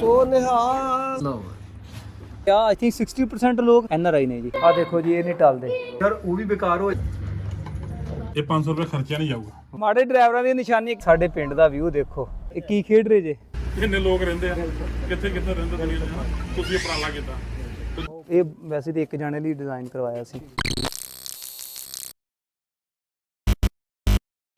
ਸੋ ਨਿਹਾਲ ਲਓ ਆ I think 60% ਲੋਕ ਐਨ ਆਰ ਆਈ ਨੇ ਜੀ। ਆ ਦੇਖੋ ਜੀ ਇਹ ਨਹੀਂ ਟਲਦੇ। ਯਾਰ ਉਹ ਵੀ ਬੇਕਾਰ ਹੋ ਇਹ 500 ਰੁਪਏ ਖਰਚਿਆ ਨਹੀਂ ਜਾਊਗਾ। ਮਾੜੇ ਡਰਾਈਵਰਾਂ ਦੀ ਨਿਸ਼ਾਨੀ ਸਾਡੇ ਪਿੰਡ ਦਾ ਵਿਊ ਦੇਖੋ। ਇਹ ਕੀ ਖੇਡ ਰਹੇ ਜੇ? ਕਿੰਨੇ ਲੋਕ ਰਹਿੰਦੇ ਆ? ਕਿੱਥੇ ਕਿੱਥੇ ਰਹਿੰਦੇ ਦੁਨੀਆ 'ਚ? ਤੁਸੀਂ ਉਪਰਾਲਾ ਕੀਤਾ। ਇਹ ਵੈਸੇ ਤੇ ਇੱਕ ਜਾਣੇ ਲਈ ਡਿਜ਼ਾਈਨ ਕਰਵਾਇਆ ਸੀ।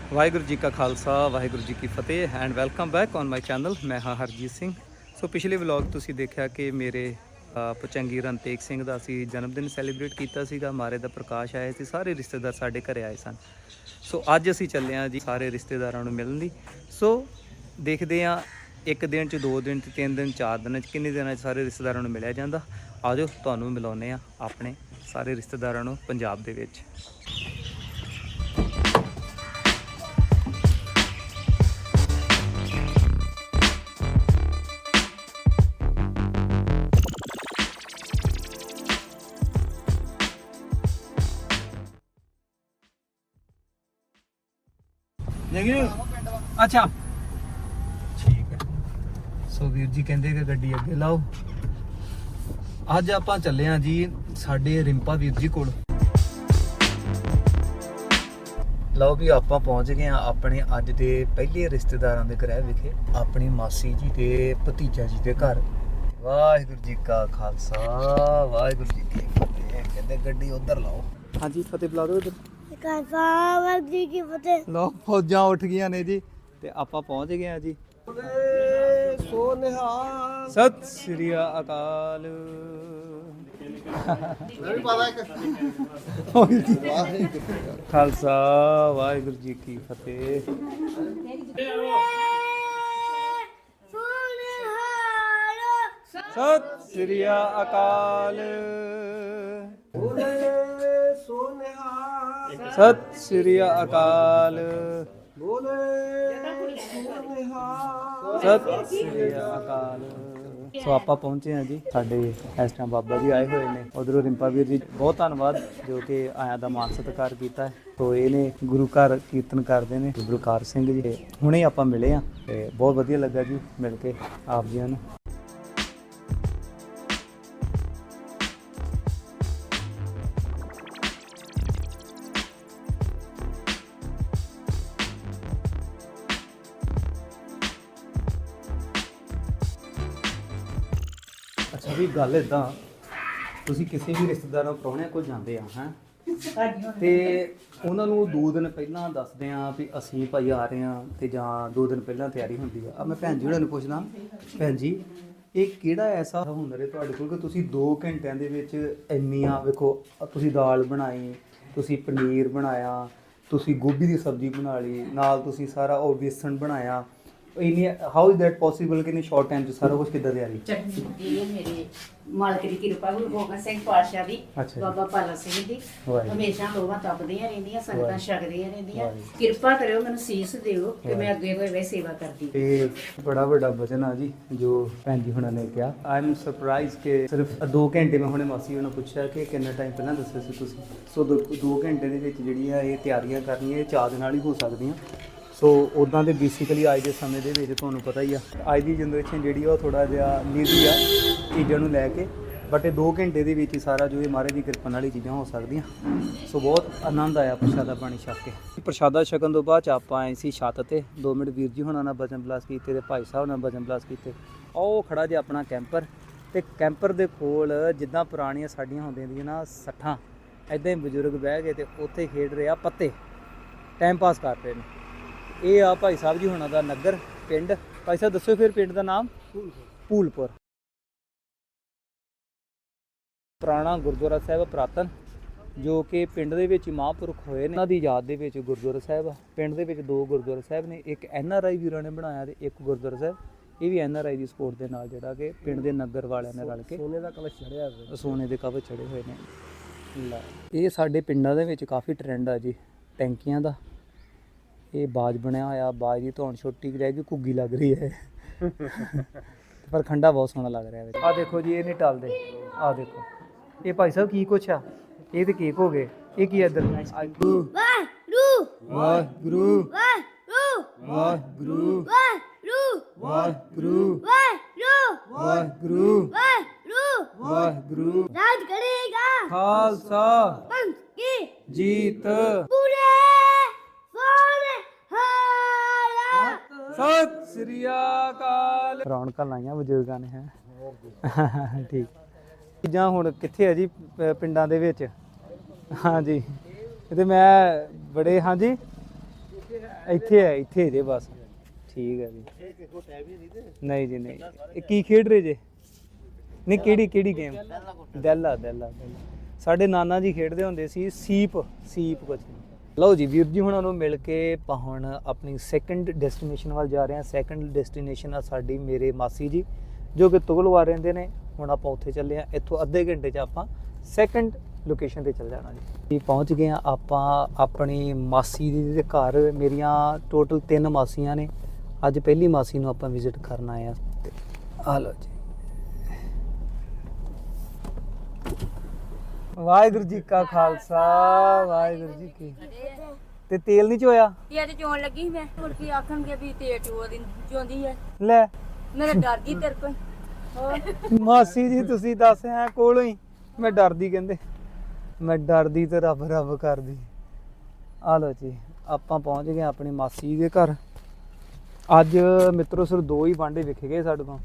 ਵਾਹਿਗੁਰੂ ਜੀ ਕਾ ਖਾਲਸਾ ਵਾਹਿਗੁਰੂ ਜੀ ਕੀ ਫਤਿਹ and welcome back on my channel ਮੈਂ ਹਾਂ ਹਰਜੀਤ ਸਿੰਘ। ਸੋ ਪਿਛਲੇ ਵਲੌਗ ਤੁਸੀਂ ਦੇਖਿਆ ਕਿ ਮੇਰੇ ਅ, ਪੁਚੰਗੀ ਰਣਤੇਗ ਸਿੰਘ ਦਾ ਅਸੀਂ ਜਨਮ ਦਿਨ ਸੈਲੀਬ੍ਰੇਟ ਕੀਤਾ ਸੀਗਾ ਮਾਰੇ ਦਾ ਪ੍ਰਕਾਸ਼ ਆਇਆ ਸੀ ਸਾਰੇ ਰਿਸ਼ਤੇਦਾਰ ਸਾਡੇ ਘਰੇ ਆਏ ਸਨ। ਸੋ ਅੱਜ ਅਸੀਂ ਚੱਲੇ ਹਾਂ ਜੀ ਸਾਰੇ ਰਿਸ਼ਤੇਦਾਰਾਂ ਨੂੰ ਮਿਲਣ ਦੀ ਸੋ ਦੇਖਦੇ ਹਾਂ ਇੱਕ ਦਿਨ ਚ ਦੋ ਦਿਨ ਚ ਤਿੰਨ ਦਿਨ ਚਾਰ ਦਿਨ ਚ ਕਿੰਨੇ ਦਿਨਾਂ ਚ ਸਾਰੇ ਰਿਸ਼ਤੇਦਾਰਾਂ ਨੂੰ ਮਿਲਿਆ ਜਾਂਦਾ। ਆਜੋ ਤੁਹਾਨੂੰ ਮਿਲਾਉਂਦੇ ਆ ਆਪਣੇ ਸਾਰੇ ਰਿਸ਼ਤੇਦਾਰਾਂ ਨੂੰ ਪੰਜਾਬ ਦੇ ਵਿੱਚ। ਦੇਖੀ ਅੱਛਾ। ਠੀਕ ਹੈ। ਸੋ ਵੀਰ ਜੀ ਕਹਿੰਦੇ ਕਿ ਗੱਡੀ ਅੱਗੇ ਲਾਓ। ਅੱਜ ਆਪਾਂ ਚੱਲੇ ਆਂ ਜੀ ਸਾਡੇ ਰਿੰਪਾ ਵੀਰ ਜੀ ਕੋਲ। ਲਓ ਵੀ ਆਪਾਂ ਪਹੁੰਚ ਗਏ ਆ ਆਪਣੇ ਅੱਜ ਦੇ ਪਹਿਲੇ ਰਿਸ਼ਤੇਦਾਰਾਂ ਦੇ ਘਰ ਵਿਖੇ, ਆਪਣੀ ਮਾਸੀ ਜੀ ਤੇ ਭਤੀਜਾ ਜੀ ਦੇ ਘਰ। ਵਾਹਿਗੁਰੂ ਜੀ ਕਾ ਖਾਲਸਾ, ਵਾਹਿਗੁਰੂ ਜੀ ਕੀ ਫਤਿਹ। ਕਹਿੰਦੇ ਗੱਡੀ ਉਧਰ ਲਾਓ। ਹਾਂਜੀ ਫਤਿਹ ਬੁਲਾ ਦਿਓ ਖਾਲਸਾ ਕਾਸਾ ਵਰਦੀ ਕੀ ਫਤਿਹ। ਲਓ, ਫੌਜਾਂ ਉੱਠ ਗਈਆਂ ਨੇ ਜੀ, ਤੇ ਆਪਾਂ ਪਹੁੰਚ ਗਏ ਆ ਜੀ। ਸੋ ਨਿਹਾਲ ਸਤਿ ਸ੍ਰੀ ਅਕਾਲ। ਖਾਲਸਾ, ਵਾਹਿਗੁਰੂ ਜੀ ਕੀ ਫਤਿਹ। ਸਤਿ ਸ੍ਰੀ ਅਕਾਲ। ਬੋਲੇ ਸਤਿ ਸ੍ਰੀ ਅਕਾਲ। ਸਤਿ ਸ੍ਰੀ ਅਕਾਲ। ਸੋ ਆਪਾਂ ਪਹੁੰਚੇ ਹਾਂ ਜੀ। ਸਾਡੇ ਇਸ ਟਾਈਮ ਬਾਬਾ ਜੀ ਆਏ ਹੋਏ ਨੇ। ਉਧਰੋਂ ਰਿੰਪਾ ਵੀਰ ਜੀ ਬਹੁਤ ਧੰਨਵਾਦ ਜੋ ਕਿ ਆਇਆਂ ਦਾ ਮਾਨ ਸਤਿਕਾਰ ਕੀਤਾ ਹੈ। ਸੋ ਇਹ ਨੇ ਗੁਰੂ ਘਰ ਕੀਰਤਨ ਕਰਦੇ ਨੇ ਗੁਰਕਾਰ ਸਿੰਘ ਜੀ। ਹੁਣੇ ਆਪਾਂ ਮਿਲੇ ਆ ਤੇ ਬਹੁਤ ਵਧੀਆ ਲੱਗਾ ਜੀ ਮਿਲ ਕੇ ਆਪ ਜੀਆਂ ਨੂੰ। ਵੀ ਗੱਲ ਇਦਾਂ ਤੁਸੀਂ ਕਿਸੇ ਵੀ ਰਿਸ਼ਤੇਦਾਰਾਂ ਪ੍ਰਾਹੁਣਿਆਂ ਕੋਲ ਜਾਂਦੇ ਆ, ਹਾਂ? ਤੇ ਉਹਨਾਂ ਨੂੰ ਦੋ ਦਿਨ ਪਹਿਲਾਂ ਦੱਸਦੇ ਆ ਵੀ ਅਸੀਂ ਭਾਈ ਆ ਰਹੇ ਆ ਤੇ ਜਾਂ ਦੋ ਦਿਨ ਪਹਿਲਾਂ ਤਿਆਰੀ ਹੁੰਦੀ ਆ। ਆ ਮੈਂ ਭੈਣ ਜੀ ਉਹਨਾਂ ਨੂੰ ਪੁੱਛਦਾ, ਭੈਣ ਜੀ, ਇਹ ਕਿਹੜਾ ਐਸਾ ਹੁਨਰ ਹੈ ਤੁਹਾਡੇ ਕੋਲ ਕਿ ਤੁਸੀਂ 2 ਘੰਟਿਆਂ ਦੇ ਵਿੱਚ ਇੰਨੀਆਂ, ਵੇਖੋ, ਤੁਸੀਂ ਦਾਲ ਬਣਾਈ, ਤੁਸੀਂ ਪਨੀਰ ਬਣਾਇਆ, ਤੁਸੀਂ ਗੋਭੀ ਦੀ ਸਬਜ਼ੀ ਬਣਾ ਲਈ, ਨਾਲ ਤੁਸੀਂ ਸਾਰਾ ਉਹ ਬੇਸਣ ਬਣਾਇਆ ਇੰਨੀ ਹਾਊ ਇਜ਼ ਦੈਟ ਪੋਸੀਬਲ ਕਿ ਇਨ ਸ਼ਾਰਟ ਟਾਈਮ ਚ ਸਾਰਾ ਕੁਝ ਕਿੱਦਾਂ ਤਿਆਰੀ ਚਟਨੀ ਇਹ ਮੇਰੇ ਮਾਲਕ ਦੀ ਕਿਰਪਾ ਗੁਰੂ ਗੋਬਿੰਦ ਸਿੰਘ ਪਾਤਸ਼ਾਹ ਦੀ ਅੱਛਾ। ਬਾਬਾ ਪਾਲਾ ਸਿੰਘ ਦੀ ਵਾਹਿਗੁਰੂ। ਹਮੇਸ਼ਾ ਲੋਹਾਂ ਤਪਦੀਆਂ ਰਹਿੰਦੀਆਂ ਸੰਗਤਾਂ ਵਾਹਿਗੁਰੂ। ਛਕਦੀਆਂ ਰਹਿੰਦੀਆਂ ਵਾਹਿਗੁਰੂ। ਕਿਰਪਾ ਕਰਿਓ ਮੈਨੂੰ ਸੀਸ ਦਿਓ ਕਿ ਮੈਂ ਅੱਗੇ ਕੋਈ ਵੇ ਸੇਵਾ ਕਰਦੀ ਤੇ ਬੜਾ ਵੱਡਾ ਵਚਨ ਆ ਜੀ ਜੋ ਭੈਣ ਜੀ ਹੁਣਾਂ ਨੇ ਕਿਹਾ ਆਈ ਐਮ ਸਰਪ੍ਰਾਈਜ਼ ਕਿ ਸਿਰਫ 2 ਘੰਟੇ ਮੈਂ ਹੁਣੇ ਮਾਸੀ ਉਹਨਾਂ ਪੁੱਛਿਆ ਕਿ ਕਿੰਨਾ ਟਾਈਮ ਪਹਿਲਾਂ ਦੱਸਿਆ ਸੀ ਤੁਸੀਂ ਸੋ 2 ਘੰਟੇ ਦੇ ਵਿੱਚ ਜਿਹੜੀਆਂ ਇਹ ਤਿਆਰੀਆਂ ਕਰਨੀਆਂ ਇਹ ਚਾਹ ਦੇ ਨਾਲ ਹੀ ਹੋ ਸਕਦੀਆਂ ਸੋ ਉਦਾਂ ਦੇ ਬੇਸਿਕਲੀ ਅੱਜ ਦੇ ਸਮੇਂ ਦੇ ਵਿੱਚ ਤੁਹਾਨੂੰ ਪਤਾ ਹੀ ਆ। ਅੱਜ ਦੀ ਜਨਰੇਸ਼ਨ ਜਿਹੜੀ ਆ ਉਹ ਥੋੜਾ ਜਿਹਾ ਲੀਜ਼ੀ ਆ ਚੀਜ਼ਾਂ ਨੂੰ ਲੈ ਕੇ। ਬਟ ਇਹ 2 ਘੰਟੇ ਦੇ ਵਿੱਚ ਹੀ ਸਾਰਾ ਜੋ ਇਹ ਮਹਾਰਾਜ ਦੀ ਕਿਰਪਾ ਨਾਲ ਹੀ ਚੀਜ਼ਾਂ ਹੋ ਸਕਦੀਆਂ। ਸੋ ਬਹੁਤ ਆਨੰਦ ਆਇਆ ਪ੍ਰਸ਼ਾਦਾ ਪਾਣੀ ਛਕ ਕੇ। ਪ੍ਰਸ਼ਾਦਾ ਛਕਣ ਤੋਂ ਬਾਅਦ 'ਚ ਆਪਾਂ ਆਏ ਸੀ ਛੱਤ ਤੇ। 2 ਮਿੰਟ ਵੀਰ ਜੀ ਹੁਣਾਂ ਨਾਲ ਬਜਨ ਬਲਾਸ ਕੀਤੇ ਤੇ ਭਾਈ ਸਾਹਿਬ ਨਾਲ ਬਜਨ ਬਲਾਸ ਕੀਤੇ। ਉਹ ਖੜਾ ਜੇ ਆਪਣਾ ਕੈਂਪਰ ਤੇ ਕੈਂਪਰ ਦੇ ਕੋਲ ਜਿੱਦਾਂ ਪੁਰਾਣੀਆਂ ਸਾਡੀਆਂ ਹੁੰਦੀਆਂ ਦੀਆਂ ਨਾ ਸੱਠਾਂ ਐਦਾਂ ਹੀ ਬਜ਼ੁਰਗ ਬਹਿ ਗਏ ਤੇ ਉੱਥੇ ਖੇਡ ਰਹੇ ਆ ਪੱਤੇ। ਟਾਈਮ ਪਾਸ ਕਰ ਰਹੇ ਨੇ। ਇਹ ਆ ਭਾਈ ਸਾਹਿਬ ਜੀ ਹੁਣਾਂ ਦਾ ਨਗਰ ਪਿੰਡ। ਭਾਈ ਸਾਹਿਬ ਦੱਸੋ ਫਿਰ ਪਿੰਡ ਦਾ ਨਾਮ? ਭੂਲਪੁਰ। ਪੁਰਾਣਾ ਗੁਰਦੁਆਰਾ ਸਾਹਿਬ ਪ੍ਰਾਤਨ ਜੋ ਕਿ ਪਿੰਡ ਦੇ ਵਿੱਚ ਮਹਾਂਪੁਰਖ ਹੋਏ ਨੇ। ਉਹਨਾਂ ਦੀ ਯਾਦ ਦੇ ਵਿੱਚ ਗੁਰਦੁਆਰਾ ਸਾਹਿਬ ਆ। ਪਿੰਡ ਦੇ ਵਿੱਚ ਦੋ ਗੁਰਦੁਆਰਾ ਸਾਹਿਬ ਨੇ ਇੱਕ ਐਨ ਆਰ ਆਈ ਵੀਰਾਂ ਨੇ ਬਣਾਇਆ ਤੇ ਇੱਕ ਗੁਰਦੁਆਰਾ ਸਾਹਿਬ। ਇਹ ਵੀ N R I the support ਦੇ ਨਾਲ ਜਿਹੜਾ ਕਿ ਪਿੰਡ ਦੇ ਨਗਰ ਵਾਲਿਆਂ ਨੇ ਰਲ ਕੇ ਸੋਨੇ ਦਾ ਕਲਸ਼ ਚੜਿਆ ਹੋਇਆ। ਸੋਨੇ ਦੇ ਕਵਚ ਚੜੇ ਹੋਏ ਨੇ। ਇਹ ਸਾਡੇ ਪਿੰਡਾਂ ਦੇ ਵਿੱਚ ਕਾਫੀ ਟ੍ਰੈਂਡ ਆ ਜੀ ਟੈਂਕੀਆਂ ਦਾ। ਇਹ ਬਾਜ ਬਣਿਆ ਹੋਇਆ ਬਾਜ ਦੀ ਧੌਣ ਛੋਟੀ ਰਹਿ ਗਈ ਘੁੱਗੀ ਲੱਗ ਰਹੀ ਹੈ ਪਰ ਖੰਡਾ ਬਹੁਤ ਸੋਹਣਾ ਲੱਗ ਰਿਹਾ ਆ ਦੇਖੋ ਜੀ ਇਹ ਨਹੀਂ ਟਲਦੇ ਆ ਦੇਖੋ ਇਹ ਭਾਈ ਸਾਹਿਬ ਕੀ ਕੁਛ ਆ ਇਹ ਤੇ ਕੇਕ ਹੋ ਗਏ ਇਹ ਕੀ ਇਧਰ ਵਾਹਿਗੁਰੂ ਵਾਹਿਗੁਰੂ ਵਾਹਿਗੁਰੂ ਵਾਹਿਗੁਰੂ ਵਾਹਿਗੁਰੂ ਵਾਹਿਗੁਰੂ ਰਾਜ ਕਰੇਗਾ ਖਾਲਸਾ ਪੰਥ ਕੀ ਜੀਤ ਪੂਰੇ ਸਤਿ ਸ੍ਰੀ ਅਕਾਲ। ਰੌਣਕਾਂ ਲਾਈਆਂ ਬਜ਼ੁਰਗਾਂ ਨੇ, ਹੈ। ਠੀਕ। ਚੀਜ਼ਾਂ ਹੁਣ ਕਿੱਥੇ ਹੈ ਜੀ ਪਿੰਡਾਂ ਦੇ ਵਿੱਚ? ਹਾਂਜੀ। ਤੇ ਮੈਂ ਬੜੇ, ਹਾਂਜੀ। ਇੱਥੇ ਹੈ ਇੱਥੇ ਜੇ ਬਸ। ਠੀਕ ਹੈ ਜੀ। ਨਹੀਂ ਜੀ, ਨਹੀਂ। ਇਹ ਕੀ ਖੇਡ ਰਹੇ ਜੇ? ਨਹੀਂ, ਕਿਹੜੀ ਕਿਹੜੀ ਗੇਮ ਦੈਲਾ ਦੈਲਾ ਦੈਲਾ। ਸਾਡੇ ਨਾਨਾ ਜੀ ਖੇਡਦੇ ਹੁੰਦੇ ਸੀ, ਸੀਪ ਸੀਪ ਕੁਝ ਲਓ ਜੀ, ਵੀਰ ਜੀ ਹੁਣਾਂ ਨੂੰ ਮਿਲ ਕੇ ਆਪਾਂ ਹੁਣ ਆਪਣੀ ਸੈਕੰਡ ਡੈਸਟੀਨੇਸ਼ਨ ਵੱਲ ਜਾ ਰਹੇ ਹਾਂ। ਸੈਕੰਡ ਡੈਸਟੀਨੇਸ਼ਨ ਆ ਸਾਡੀ ਮੇਰੇ ਮਾਸੀ ਜੀ, ਜੋ ਕਿ ਤੁਗਲਵਾ ਰਹਿੰਦੇ ਨੇ। ਹੁਣ ਆਪਾਂ ਉੱਥੇ ਚੱਲੇ ਆ ਇੱਥੋਂ ਅੱਧੇ ਘੰਟੇ 'ਚ ਆਪਾਂ ਸੈਕੰਡ ਲੋਕੇਸ਼ਨ ਤੇ ਚੱਲ ਜਾਣਾ ਜੀ। ਜੀ ਪਹੁੰਚ ਗਏ ਆ ਆਪਾਂ ਆਪਣੀ ਮਾਸੀ ਜੀ ਦੇ ਘਰ। ਮੇਰੀਆਂ ਟੋਟਲ ਤਿੰਨ ਮਾਸੀਆਂ ਨੇ। ਅੱਜ ਪਹਿਲੀ ਮਾਸੀ ਨੂੰ ਆਪਾਂ ਵਿਜ਼ਿਟ ਕਰਨ ਆਏ ਆ ਤੇ ਆ ਲਓ ਜੀ। ਵਾਹਿਗੁਰੂ ਜੀ ਕਾ ਖਾਲਸਾ ਵਾਹਿਗੁਰੂ ਜੀ ਕੀ ਤੇ ਤੇਲ ਨਹੀਂ ਚੋਇਆ? ਇਹ ਤੇ ਚੋਣ ਲੱਗੀ ਮੈਂ। ਹੋਰ ਕੀ ਆਖਣਗੇ ਵੀ ਤੇ ਚੋ ਦੀ ਚੋਂਦੀ ਹੈ ਲੈ। ਮੇਰਾ ਡਰ ਗਈ ਤੇਰੇ ਕੋਲ। ਹੋਰ? ਮਾਸੀ ਜੀ ਤੁਸੀਂ ਦੱਸ ਐ ਕੋਲੋਂ ਹੀ? ਮੈਂ ਡਰਦੀ ਕਹਿੰਦੇ। ਮੈਂ ਡਰਦੀ ਤੇ ਰੱਬ ਰੱਬ ਕਰਦੀ। ਆ ਲਓ ਜੀ ਆਪਾਂ ਪਹੁੰਚ ਗਏ ਆਪਣੀ ਮਾਸੀ ਦੇ ਘਰ। ਅੱਜ ਮਿੱਤਰੋ ਸਿਰ ਦੋ ਹੀ ਵਾਂਡੇ ਵਿਖੇ ਗਏ ਸਾਡੇ ਤੋਂ।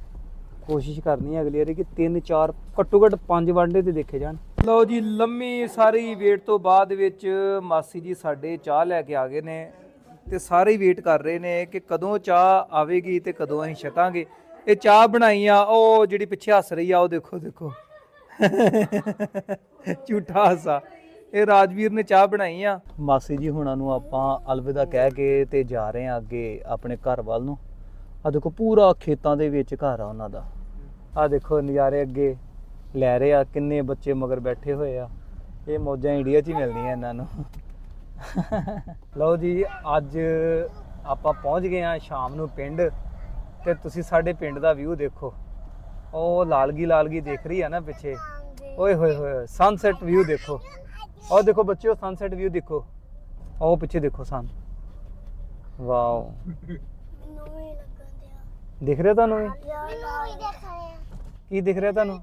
ਕੋਸ਼ਿਸ਼ ਕਰਨੀ ਹੈ ਅਗਲੀ ਵਾਰੀ ਕਿ ਤਿੰਨ ਚਾਰ ਘੱਟੋ ਘੱਟ ਪੰਜ ਵਾਂਡੇ ਤੇ ਦੇਖੇ ਜਾਣ। ਲਓ ਜੀ, ਲੰਮੀ ਸਾਰੀ ਵੇਟ ਤੋਂ ਬਾਅਦ ਵਿੱਚ ਮਾਸੀ ਜੀ ਸਾਡੇ ਚਾਹ ਲੈ ਕੇ ਆ ਗਏ ਨੇ ਤੇ ਸਾਰੇ ਵੇਟ ਕਰ ਰਹੇ ਨੇ ਕਿ ਕਦੋਂ ਚਾਹ ਆਵੇਗੀ ਤੇ ਕਦੋਂ ਅਸੀਂ ਛਕਾਂਗੇ। ਇਹ ਚਾਹ ਬਣਾਈ ਆ, ਉਹ ਜਿਹੜੀ ਪਿੱਛੇ ਹੱਸ ਰਹੀ ਆ, ਉਹ ਦੇਖੋ ਦੇਖੋ। ਝੂਠਾ ਹਾਸਾ। ਇਹ ਰਾਜਵੀਰ ਨੇ ਚਾਹ ਬਣਾਈ ਆ। ਮਾਸੀ ਜੀ ਹੁਣਾਂ ਨੂੰ ਆਪਾਂ ਅਲਵਿਦਾ ਕਹਿ ਕੇ ਤੇ ਜਾ ਰਹੇ ਆ ਅੱਗੇ ਆਪਣੇ ਘਰ ਵੱਲ ਨੂੰ। ਆ ਦੇਖੋ, ਪੂਰਾ ਖੇਤਾਂ ਦੇ ਵਿੱਚ ਘਰ ਆ ਉਹਨਾਂ ਦਾ। ਆ ਦੇਖੋ ਨਜ਼ਾਰੇ ਅੱਗੇ। ਲੈ ਰਹੇ ਆ ਕਿੰਨੇ ਬੱਚੇ ਮਗਰ ਬੈਠੇ ਹੋਏ ਆ। ਇਹ ਮੌਜਾਂ ਇੰਡੀਆ 'ਚ ਹੀ ਮਿਲਦੀਆਂ ਇਹਨਾਂ ਨੂੰ। ਲਓ ਜੀ ਅੱਜ ਆਪਾਂ ਪਹੁੰਚ ਗਏ ਆ ਸ਼ਾਮ ਨੂੰ ਪਿੰਡ ਤੇ ਤੁਸੀਂ ਸਾਡੇ ਪਿੰਡ ਦਾ ਵਿਊ ਦੇਖੋ। ਉਹ ਲਾਲਗੀ ਲਾਲਗੀ ਦੇਖ ਰਹੀ ਆ ਨਾ ਪਿੱਛੇ। ਓਏ ਹੋਏ ਹੋਏ ਸਨਸੈਟ ਵਿਊ ਦੇਖੋ। ਉਹ ਦੇਖੋ ਬੱਚਿਓ ਸਨਸੈਟ ਵਿਊ ਦੇਖੋ। ਉਹ ਪਿੱਛੇ ਦੇਖੋ ਸਨ ਵਾਓ। ਦਿਖ ਰਿਹਾ ਤੁਹਾਨੂੰ ਕੀ ਦਿਖ ਰਿਹਾ ਤੁਹਾਨੂੰ?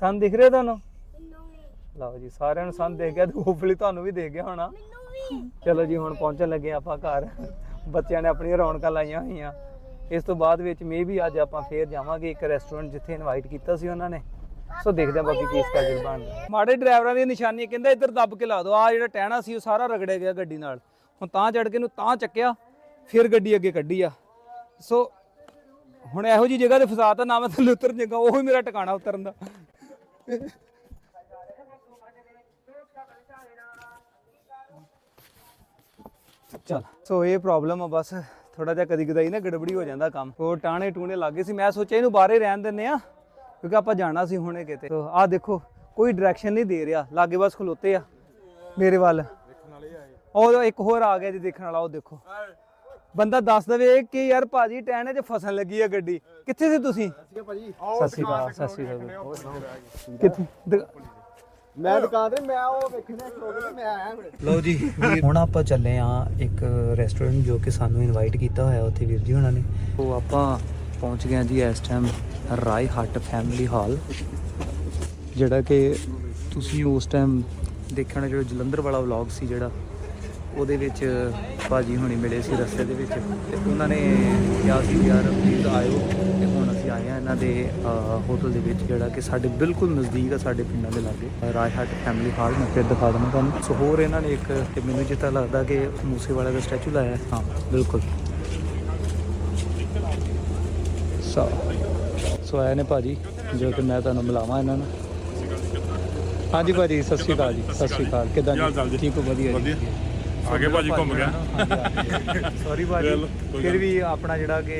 ਸਨ ਦਿਖ ਰਿਹਾ ਤੁਹਾਨੂੰ? ਮੈਨੂੰ ਵੀ। ਲਓ ਜੀ ਸਾਰਿਆਂ ਨੂੰ ਸਨ ਦੇਖ ਗਿਆ ਤੇ ਹੋਪਫੁਲੀ ਤੁਹਾਨੂੰ ਵੀ ਦੇਖ ਗਿਆ ਹੋਣਾ। ਮੈਨੂੰ ਵੀ। ਚਲੋ ਜੀ ਹੁਣ ਪਹੁੰਚਣ ਲੱਗੇ ਆਪਾਂ ਘਰ। ਬੱਚਿਆਂ ਨੇ ਆਪਣੀਆਂ ਰੌਣਕਾਂ ਲਾਈਆਂ ਹੋਈਆਂ। ਇਸ ਤੋਂ ਬਾਅਦ ਵਿੱਚ ਮੇ ਵੀ ਅੱਜ ਆਪਾਂ ਫੇਰ ਜਾਵਾਂਗੇ ਇੱਕ ਰੈਸਟੋਰੈਂਟ ਜਿੱਥੇ ਇਨਵਾਈਟ ਕੀਤਾ ਸੀ ਉਹਨਾਂ ਨੇ। ਸੋ ਦੇਖਦੇ ਹਾਂ ਬਾਕੀ ਕੀ ਸਕੈਜੂਲ ਬਣਦਾ। ਮਾੜੇ ਡਰਾਈਵਰਾਂ ਦੀ ਨਿਸ਼ਾਨੀ ਕਹਿੰਦਾ ਇੱਧਰ ਦੱਬ ਕੇ ਲਾ ਦਿਓ। ਆ ਜਿਹੜਾ ਟਹਿਣਾ ਸੀ ਉਹ ਸਾਰਾ ਰਗੜਿਆ ਗਿਆ ਗੱਡੀ ਨਾਲ। ਹੁਣ ਤਾਂ ਚੜ ਕੇ ਨੂੰ ਤਾਂ ਚੱਕਿਆ ਫਿਰ ਗੱਡੀ ਅੱਗੇ ਕੱਢੀ ਆ। ਸੋ ਹੁਣ ਇਹੋ ਜੀ ਜਗ੍ਹਾ ਤੇ ਫਸਾਤਾ ਨਾ ਮੈਂ ਥੱਲੇ ਉਤਰਨ ਜਗਾ ਉਹ ਹੀ ਮੇਰਾ ਟਿਕਾਣਾ ਉਤਰਨ ਦਾ। ਚਲ। ਸੋ ਇਹ ਪ੍ਰੋਬਲਮ ਆ ਬਸ ਥੋੜਾ ਜਿਹਾ ਕਦੀ ਕਦਾਈ ਨਾ ਗੜਬੜੀ ਹੋ ਜਾਂਦਾ ਕੰਮ। ਉਹ ਟਾਣੇ ਟੂਣੇ ਲੱਗੇ ਸੀ। ਮੈਂ ਸੋਚਿਆ ਇਹਨੂੰ ਬਾਹਰੇ ਰਹਿਣ ਦਿੰਨੇ ਆ ਕਿਉਂਕਿ ਆਪਾਂ ਜਾਣਾ ਸੀ ਹੁਣੇ ਕਿਤੇ। ਸੋ ਆਹ ਦੇਖੋ, ਕੋਈ ਡਾਇਰੈਕਸ਼ਨ ਨਹੀਂ ਦੇ ਰਿਹਾ। ਲਾਗੇ ਬਸ ਖਲੋਤੇ ਆ, ਮੇਰੇ ਵੱਲ। ਉਹ ਇੱਕ ਹੋਰ ਆ ਗਿਆ ਜੀ ਦੇਖਣ ਵਾਲਾ, ਉਹ ਦੇਖੋ। ਬੰਦਾ ਦੱਸ ਦਵੇ ਕਿ ਯਾਰ ਭਾਜੀ ਟੈਨੇ 'ਚ ਫਸਣ ਲੱਗੀ ਆ ਗੱਡੀ। ਕਿੱਥੇ ਸੀ ਤੁਸੀਂ? ਸਤਿ ਸ਼੍ਰੀ ਅਕਾਲ ਸਤਿ ਸ਼੍ਰੀ ਅਕਾਲ ਕਿੱਥੇ ਮੈਂ ਦੁਕਾਨ ਤੇ ਮੈਂ ਉਹ ਵੇਖਣਾ ਪ੍ਰੋਗਰਾਮ ਮੈਂ ਆਇਆ ਹੁਣ। ਲਓ ਜੀ ਹੁਣ ਆਪਾਂ ਚੱਲੇ ਆ ਇੱਕ ਰੈਸਟੋਰੈਂਟ ਜੋ ਕਿ ਸਾਨੂੰ ਇਨਵਾਈਟ ਕੀਤਾ ਹੋਇਆ ਉੱਥੇ ਵੀਰ ਜੀ ਉਹਨਾਂ ਨੇ। ਉਹ ਆਪਾਂ ਪਹੁੰਚ ਗਏ ਹਾਂ ਜੀ ਇਸ ਟਾਈਮ ਰਾਏ ਹੱਟ ਫੈਮਿਲੀ ਹਾਲ ਜਿਹੜਾ ਕਿ ਤੁਸੀਂ ਉਸ ਟਾਈਮ ਦੇਖਿਆ ਹੋਣਾ ਜਿਹੜਾ ਜਲੰਧਰ ਵਾਲਾ ਵਲੌਗ ਸੀ ਜਿਹੜਾ। ਉਹਦੇ ਵਿੱਚ ਭਾਜੀ ਹੁਣੀ ਮਿਲੇ ਸੀ ਰਸਤੇ ਦੇ ਵਿੱਚ ਤੇ ਉਹਨਾਂ ਨੇ ਕਿਹਾ ਸੀ ਯਾਰ ਪਲੀਜ਼ ਆਇਓ ਤੇ ਹੁਣ ਅਸੀਂ ਆਏ ਆ ਇਹਨਾਂ ਦੇ ਹੋਟਲ ਦੇ ਵਿੱਚ ਜਿਹੜਾ ਕਿ ਸਾਡੇ ਬਿਲਕੁਲ ਨਜ਼ਦੀਕ ਆ ਸਾਡੇ ਪਿੰਡਾਂ ਦੇ ਲਾਗੇ ਰਾਜਹਟ ਫੈਮਿਲੀ ਹਾਲ ਮੈਂ ਫਿਰ ਦਿਖਾ ਦਵਾਂ ਤੁਹਾਨੂੰ। ਸੋ ਹੋਰ ਇਹਨਾਂ ਨੇ ਇੱਕ ਤੇ ਮੈਨੂੰ ਜਿੱਤਾ ਲੱਗਦਾ ਕਿ ਮੂਸੇ ਵਾਲਾ ਦਾ ਸਟੈਚੂ ਲਾਇਆ ਹੈ। ਹਾਂ ਬਿਲਕੁਲ। ਸੋ ਸੋ ਆਏ ਨੇ ਭਾਜੀ ਜੋ ਕਿ ਮੈਂ ਤੁਹਾਨੂੰ ਮਿਲਾਵਾਂ ਇਹਨਾਂ ਨੂੰ। ਹਾਂਜੀ ਭਾਜੀ ਸਤਿ ਸ਼੍ਰੀ ਅਕਾਲ ਜੀ ਸਤਿ ਸ਼੍ਰੀ ਅਕਾਲ। ਕਿਦਾਂ? ਠੀਕ ਹੋ? ਵਧੀਆ ਜੀ। ਆਗੇ ਭਾਜੀ ਘੁੰਮ ਗਿਆ। ਸੌਰੀ ਭਾਜੀ ਚੱਲ, ਕੋਈ ਫਿਰ ਗੱਲ ਵੀ ਆਪਣਾ ਜਿਹੜਾ ਕਿ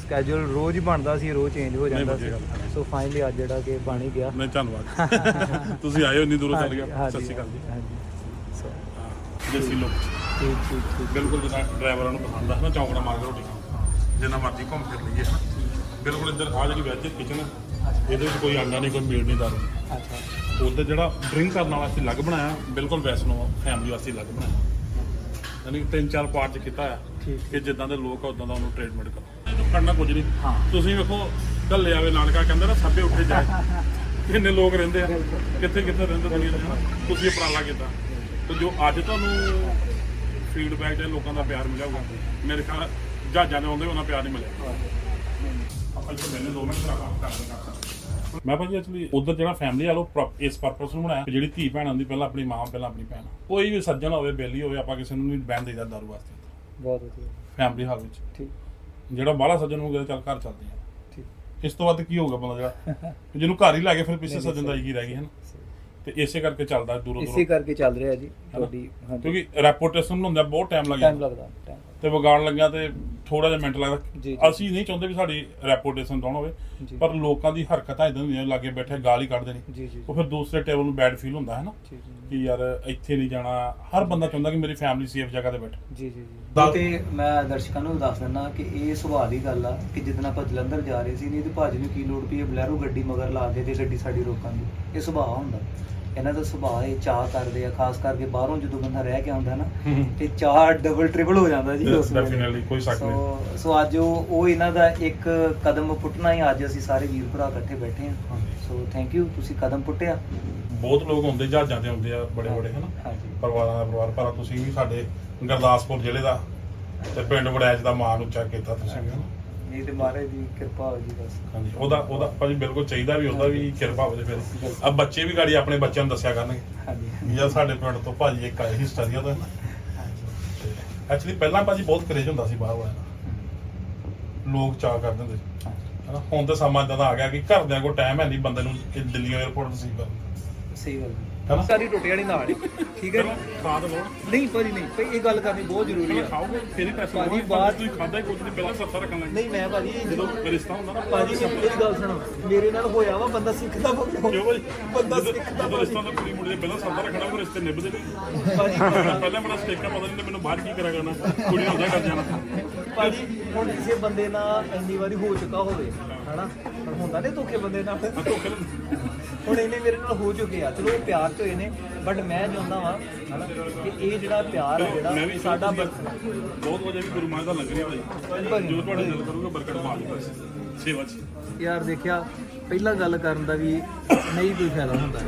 ਸਕੇਜੂਲ ਰੋਜ਼ ਹੀ ਬਣਦਾ ਸੀ ਰੋਜ਼ ਚੇਂਜ ਹੋ ਜਾਂਦਾ ਸੀ। ਵਧੀਆ ਸੋ ਫਾਈਨਲੀ ਅੱਜ ਜਿਹੜਾ ਕਿ ਬਣ ਹੀ ਗਿਆ। ਨਹੀਂ ਧੰਨਵਾਦ। ਤੁਸੀਂ ਆਏ ਹੋ ਇੰਨੀ ਦੂਰੋਂ ਚੱਲ ਗਿਆ। ਸਤਿ ਸ਼੍ਰੀ ਅਕਾਲ ਜੀ। ਹਾਂਜੀ। ਸੋ ਦੇਸੀ ਲੋਕ। ਠੀਕ ਠੀਕ ਠੀਕ। ਬਿਲਕੁਲ ਜਿੱਦਾਂ ਡਰਾਈਵਰਾਂ ਨੂੰ ਪਸੰਦ ਆ ਨਾ ਚੌਂਕੜਾ ਮਾਰ ਕੇ ਰੋਟੀ ਖਾਣਾ ਜਿੰਨਾ ਮਰਜ਼ੀ ਘੁੰਮ ਫਿਰ ਲਈਏ ਹਨਾ। ਬਿਲਕੁਲ ਇੱਧਰ ਆ ਜਿਹੜੀ ਵੈਜ ਕਿਚਨ ਇਹਦੇ ਵਿੱਚ ਕੋਈ ਆਂਡਾ ਨਹੀਂ ਕੋਈ ਮੀਟ ਨਹੀਂ ਦਾਰੂ। ਅੱਛਾ। ਉੱਧਰ ਜਿਹੜਾ ਡਰਿੰਕ ਕਰਨ ਵਾਸਤੇ ਅਲੱਗ ਬਣਾਇਆ ਬਿਲਕੁਲ ਵੈਸਨੋ ਫੈਮਿਲੀ ਵਾਸਤੇ ਅਲੱਗ ਬਣਾਇਆ। ਯਾਨੀ ਤਿੰਨ ਚਾਰ ਪਾਰਟ ਚ ਕੀਤਾ ਆ। ਕਿ ਜਿੱਦਾਂ ਦੇ ਲੋਕ ਆ ਉਦਾਂ ਦਾ ਉਹਨੂੰ ਟ੍ਰੀਟਮੈਂਟ ਕਰੋ। ਇਹਨੂੰ ਕਰਨਾ ਕੁਝ ਨਹੀਂ। ਹਾਂ। ਤੁਸੀਂ ਵੇਖੋ ਕੱਲੇ ਆਵੇ ਨਾਨਕਾ ਕਹਿੰਦਾ ਨਾ ਸਭੇ ਉੱਠੇ ਜਾਏ। ਕਿੰਨੇ ਲੋਕ ਰਹਿੰਦੇ ਆ ਕਿੱਥੇ ਕਿੱਥੇ ਰਹਿੰਦੇ ਦੁਨੀਆ ਦੇ ਤੁਸੀਂ ਉਪਰਾਲਾ ਕੀਤਾ। ਤੇ ਜੋ ਅੱਜ ਤੁਹਾਨੂੰ ਫੀਡਬੈਕ ਤੇ ਲੋਕਾਂ ਦਾ ਪਿਆਰ ਮਿਲਿਆ ਹੋਊਗਾ ਮੇਰੇ ਖਿਆਲ ਜਹਾਜ਼ਾਂ ਦੇ ਆਉਂਦੇ ਉਹਨਾਂ ਪਿਆਰ ਨਹੀਂ ਮਿਲਿਆ। ਆਪਾਂ ਇੱਥੇ ਮੈਨੇ ਦੋ ਮਿੰਟ ਦਾ ਕੰਮ ਕਰਦੇ ਕਰਦੇ ਮੈਂ ਭਾਜੀ ਐਕਚੁਅਲੀ ਉਧਰ ਜਿਹੜਾ ਫੈਮਿਲੀ ਵਾਲੋ ਇਸ ਪਰਪਸ ਨੂੰ ਬਣਾਇਆ ਕਿ ਜਿਹੜੀ ਧੀ ਭੈਣ ਹੁੰਦੀ ਪਹਿਲਾਂ ਆਪਣੀ ਮਾਂ ਪਹਿਲਾਂ ਆਪਣੀ ਭੈਣ। ਕੋਈ ਵੀ ਸੱਜਣ ਹੋਵੇ ਬੇਲੀ ਹੋਵੇ ਆਪਾਂ ਕਿਸੇ ਨੂੰ ਨਹੀਂ ਬੈਨ ਦੇਈਦਾ ਦਾਰੂ ਵਾਸਤੇ। ਬਹੁਤ ਵਧੀਆ। ਫੈਮਿਲੀ ਹਾਲ ਵਿੱਚ। ਠੀਕ। ਜਿਹੜਾ ਬਾਹਲਾ ਸੱਜਣ ਹੋ ਗਿਆ ਚੱਲ ਘਰ ਚੱਲਦੇ ਆ। ਠੀਕ। ਇਸ ਤੋਂ ਵੱਧ ਕੀ ਹੋਊਗਾ ਬੰਦਾ ਜਿਹੜਾ? ਜਿਹਨੂੰ ਘਰ ਹੀ ਲੈ ਕੇ ਫਿਰ ਪਿੱਛੇ ਸੱਜਣ ਦਾ ਹੀ ਰਹਿ ਗਈ ਹੈ ਨਾ ਤੇ ਇਸੇ ਕਰਕੇ ਚੱਲਦਾ ਦੂਰੋਂ ਇਸੇ ਦੂਰੋਂ। ਕਰਕੇ ਚੱਲ ਰਿਹਾ ਜੀ ਤੁਹਾਡੀ ਹਾਂਜੀ। ਕਿਉਂਕਿ ਰੈਪੂਟੇਸ਼ਨ ਨੂੰ ਹੁੰਦਾ ਬਹੁਤ ਟਾਈਮ ਲੱਗ ਟਾਈਮ ਲੱਗਦਾ ਟਾਈਮ ਤੇ ਵਿਗਾੜਨ ਲੱਗਿਆ ਤੇ ਥੋੜਾ ਜਿਹਾ ਮਿੰਟ ਲੱਗਦਾ। ਅਸੀਂ ਨਹੀਂ ਚਾਹੁੰਦੇ ਵੀ ਸਾਡੀ ਰੈਪੂਟੇਸ਼ਨ ਡਾਊਨ ਹੋਵੇ। ਪਰ ਲੋਕਾਂ ਦੀ ਹਰਕਤਾਂ ਇਦਾਂ ਦੀਆਂ ਲਾਗੇ ਬੈਠੇ ਗਾਲ ਹੀ ਕੱਢ ਦੇਣੀ। ਉਹ ਫਿਰ ਦੂਸਰੇ ਟੇਬਲ ਨੂੰ ਬੈਡ ਫੀਲ ਹੁੰਦਾ ਹੈ ਨਾ ਕਿ ਯਾਰ ਇੱਥੇ ਨਹੀਂ ਜਾਣਾ ਹਰ ਬੰਦਾ ਚਾਹੁੰਦਾ ਕਿ ਮੇਰੀ ਫੈਮਿਲੀ ਸੇਫ ਜਗ੍ਹਾ ਤੇ ਬੈਠੇ। ਜੀ ਜੀ ਜੀ। ਤੇ ਮੈਂ ਦਰਸ਼ਕਾਂ ਨੂੰ ਦੱਸ ਦਿੰਦਾ ਕਿ ਇਹ ਸੁਭਾਅ ਦੀ ਗੱਲ ਆ ਕਿ ਜਿੱਦਣ ਆਪਾਂ ਜਲੰਧਰ ਜਾ ਰਹੇ ਸੀ ਨਹੀਂ ਤੇ ਭਾਜੀ ਨੂੰ ਕੀ ਲੋੜ ਪਈ ਬਲੈਰੋ ਗੱਡੀ ਮਗਰ ਲਾ ਕੇ ਤੇ ਗੱਡੀ ਸਾਡੀ ਰੋਕਾਂ ਦੀ? ਇਹ ਸੁਭਾਅ ਹੁੰਦਾ। ਇਹਨਾਂ ਦਾ ਸੁਭਾਅ ਇਹ ਚਾਹ ਕਰਦੇ ਆ ਖਾਸ ਕਰਕੇ ਬਾਹਰੋਂ ਜਦੋਂ ਬੰਦਾ ਰਹਿ ਕੇ ਆਉਂਦਾ ਨਾ ਤੇ ਚਾਹ ਡਬਲ ਟ੍ਰਿਪਲ ਹੋ ਜਾਂਦਾ ਜੀ ਉਸ ਵੇਲੇ। Definitely, ਕੋਈ ਸ਼ੱਕ ਨਹੀਂ। ਸੋ ਅੱਜ ਉਹ ਉਹ ਇਹਨਾਂ ਦਾ ਇੱਕ ਕਦਮ ਪੁੱਟਣਾ ਹੀ ਅੱਜ ਅਸੀਂ ਸਾਰੇ ਵੀਰ ਭਰਾ ਇਕੱਠੇ ਬੈਠੇ ਹਾਂ। ਸੋ ਥੈਂਕ ਯੂ ਤੁਸੀਂ ਕਦਮ ਪੁੱਟਿਆ ਬਹੁਤ ਲੋਕ ਹੁੰਦੇ ਜਹਾਜ਼ਾਂ ਤੇ ਆਉਂਦੇ ਆ ਬੜੇ ਬੜੇ ਹਨਾ ਪਰਿਵਾਰਾਂ ਦਾ ਪਰਿਵਾਰ ਪਰ ਤੁਸੀਂ ਵੀ ਸਾਡੇ ਗੁਰਦਾਸਪੁਰ ਜ਼ਿਲ੍ਹੇ ਦਾ ਤੇ ਪਿੰਡ ਵੜੈਚ ਦਾ ਮਾਣ ਉੱਚਾ ਕੀਤਾ ਤੁਸੀਂ ਵੀ ਹਨਾ ਇਹ ਤੇ ਮਹਾਰਾਜ ਦੀ ਕਿਰਪਾ ਹੋ ਜੀ ਬਸ। ਹਾਂਜੀ ਉਹਦਾ ਉਹਦਾ ਭਾਜੀ ਬਿਲਕੁਲ ਚਾਹੀਦਾ ਵੀ ਉਹਦਾ ਵੀ ਕਿਰਪਾ ਹੋਵੇ ਫਿਰ। ਆ ਬੱਚੇ ਵੀ ਗਾੜੀ ਆਪਣੇ ਬੱਚਿਆਂ ਨੂੰ ਦੱਸਿਆ ਕਰਨਗੇ। ਹਾਂਜੀ। ਵੀ ਯਾਰ ਸਾਡੇ ਪਿੰਡ ਤੋਂ ਭਾਜੀ ਇੱਕ ਆਇਆ ਹਿਸਟਰੀ ਉਹਦਾ। ਹਾਂਜੀ ਐਕਚੁਅਲੀ ਪਹਿਲਾਂ ਭਾਜੀ ਬਹੁਤ ਕਰੇਜ ਹੁੰਦਾ ਸੀ ਬਾਹਰ ਵਾਲਿਆਂ ਦਾ ਲੋਕ ਚਾਹ ਕਰਦੇ ਹੁੰਦੇ ਸੀ। ਹਾਂਜੀ। ਹਨਾ ਹੁਣ ਤਾਂ ਸਮਾਂ ਇਦਾਂ ਦਾ ਆ ਗਿਆ ਕਿ ਘਰਦਿਆਂ ਕੋਲ ਟਾਈਮ ਹੈ ਨਹੀਂ ਬੰਦੇ ਨੂੰ ਕਿ ਦਿੱਲੀ 에ਅਰਪੋਰਟ ਰਿਸੀਵ ਕਰਨ ਦਾ। ਸਹੀ ਗੱਲ ਹਨਾ ਸਾਰੀ ਟੁੱਟ ਜਾਣੀ ਨਾਲ ਹੀ। ਠੀਕ ਹੈ ਖਾ ਲਓ। ਨਹੀਂ ਭਾਜੀ ਨਹੀਂ ਭਾਈ ਇਹ ਗੱਲ ਕਰਨੀ ਬਹੁਤ ਜ਼ਰੂਰੀ ਆ। ਖਾਓਗੇ ਫਿਰ ਹੀ ਪੈਸੇ ਭਾਜੀ, ਲਓਗੇ ਬਾਅਦ- ਤੁਸੀਂ ਖਾਦਾ ਹੀ ਕੁਝ ਨਹੀਂ ਪਹਿਲਾਂ ਸੱਤਾ ਰੱਖਣ ਲੱਗੇ ਨਹੀਂ ਮੈਂ ਭਾਜੀ ਜਦੋਂ ਰਿਸ਼ਤਾ ਹੁੰਦਾ ਨਾ ਭਾਜੀ ਮੇਰੀ ਗੱਲ ਸੁਣੋ ਮੇਰੇ ਨਾਲ ਹੋਇਆ ਵਾ ਬੰਦਾ ਸਿੱਖਦਾ ਕਿਉਂ ਭਾਜੀ ਬੰਦਾ ਜਦੋਂ- ਸਿੱਖਦਾ ਜਦੋਂ ਰਿਸ਼ਤਾ ਹੁੰਦਾ ਕੁੜੀ ਮੁੰਡੇ ਦੇ ਪਹਿਲਾਂ ਸੱਤਾ ਰੱਖਣਾ ਉਹ ਰਿਸ਼ਤੇ ਨਿਭਦੇ ਨਹੀਂ। ਭਾਜੀ ਪਹਿਲਾਂ ਬੜਾ ਸਟੇਕਾ ਪਤਾ ਨਹੀਂ ਤੇ ਮੈਨੂੰ ਬਾਹਰ ਕੀ ਕਰਿਆ ਕਰਨਾ। ਕੁੜੀ ਨੂੰ ਉਹਦਾ ਕਰ ਜਾਣਾ। ਭਾਜੀ ਹੁਣ ਕਿਸੇ ਬੰਦੇ ਨਾਲ ਇੰਨੀ ਵਾਰੀ ਹੋ ਚੁੱਕਾ ਹੋਵੇ ਹਨਾ ਪਰ ਹੁੰਦਾ ਨੇ ਧੋਖੇ ਬੰਦੇ ਨਾਲ। ਆ ਹੁਣ ਇਹਨੇ ਮੇਰੇ ਨਾਲ ਹੋ ਚੁੱਕੇ ਆ। ਚਲੋ ਇਹ ਪਿਆਰ ਤੋਂ ਇਹਨੇ ਬਟ ਮੈਂ ਚਾਹੁੰਦਾ ਵਾਂ ਹਨਾ ਕਿ ਇਹ ਜਿਹੜਾ ਪਿਆਰ ਹੈ ਮੈਂ ਜਿਹੜਾ ਸਾਡਾ ਬਹੁਤ ਵਜੇ ਵੀ ਗੁਰੂ ਮਹਾਰਾਜ ਦਾ ਲੰਗਰ ਹੀ ਭਾਈ। ਜੋ ਤੁਹਾਡੇ ਦਿਲ ਕਰੂਗਾ ਬਰਕਤ ਪਾ ਬਸ। ਸੇਵਾ ਚ। ਯਾਰ ਦੇਖਿਆ ਪਹਿਲਾਂ ਗੱਲ ਕਰਨ ਦਾ ਵੀ ਨਹੀਂ ਕੋਈ ਫਾਇਦਾ ਹੁੰਦਾ।